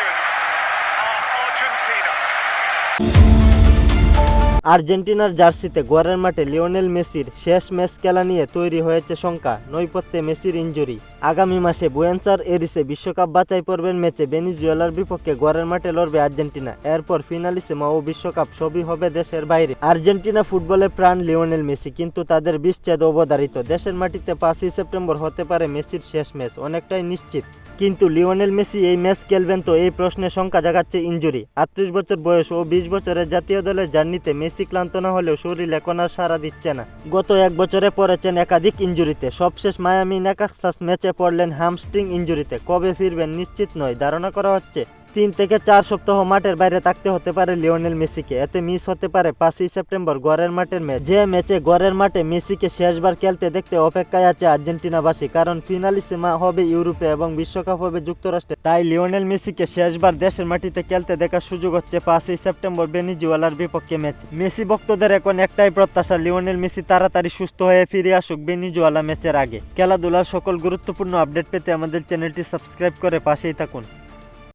champions are Argentina. আর্জেন্টিনার জার্সিতে গোয়ারের মাঠে লিওনেল মেসির শেষ ম্যাচ খেলা নিয়ে তৈরি হয়েছে শঙ্কা, নৈপথ্যে মেসির ইঞ্জুরি। আগামী মাসে বুয়েন্সার এরিসে বিশ্বকাপ বাছাই পর্বের ম্যাচে ভেনিজুয়েলার বিপক্ষে গোয়ারের মাঠে লড়বে আর্জেন্টিনা। এরপর ফিনালিসেমা ও বিশ্বকাপ, সবই হবে দেশের বাইরে। আর্জেন্টিনা ফুটবলের প্রাণ লিওনেল মেসি, কিন্তু তাদের বিচ্ছেদ অবধারিত। দেশের মাটিতে পাঁচই সেপ্টেম্বর হতে পারে মেসির শেষ ম্যাচ, অনেকটাই নিশ্চিত। কিন্তু লিওনেল মেসি এই ম্যাচ খেলবেন তো এই প্রশ্নে শঙ্কা জাগাচ্ছে ইঞ্জুরি। আটত্রিশ বছর বয়স ও বিশ বছরের জাতীয় দলের জার্নিতে মেসি ক্লান্ত না হলেও শরীর এখন আর সারা দিচ্ছে না। গত এক বছরে পড়েছেন একাধিক ইঞ্জুরিতে। সবশেষ মায়ামি নেকাক্সাস ম্যাচে পড়লেন হ্যামস্ট্রিং ইঞ্জুরিতে। কবে ফিরবেন নিশ্চিত নয়, ধারণা করা হচ্ছে তিন থেকে চার সপ্তাহ মাঠের বাইরে থাকতে হতে পারে লিওনেল মেসিকে। এতে মিস হতে পারে পাঁচই সেপ্টেম্বর গড়ের মাঠের ম্যাচ। যে ম্যাচে গড়ের মাঠে মেসিকে শেষবার খেলতে দেখতে অপেক্ষায় আছে আর্জেন্টিনাবাসী, কারণ ফিনালিসিমা হবে ইউরোপে এবং বিশ্বকাপ হবে যুক্তরাষ্ট্রে। তাই লিওনেল মেসিকে শেষবার দেশের মাটিতে খেলতে দেখার সুযোগ হচ্ছে পাঁচই সেপ্টেম্বর বেনিজুয়ালার বিপক্ষে ম্যাচ। মেসি ভক্তদের এখন একটাই প্রত্যাশা, লিওনেল মেসি তাড়াতাড়ি সুস্থ হয়ে ফিরে আসুক বেনিজুয়ালা ম্যাচের আগে। খেলাধুলার সকল গুরুত্বপূর্ণ আপডেট পেতে আমাদের চ্যানেলটি সাবস্ক্রাইব করে পাশেই থাকুন।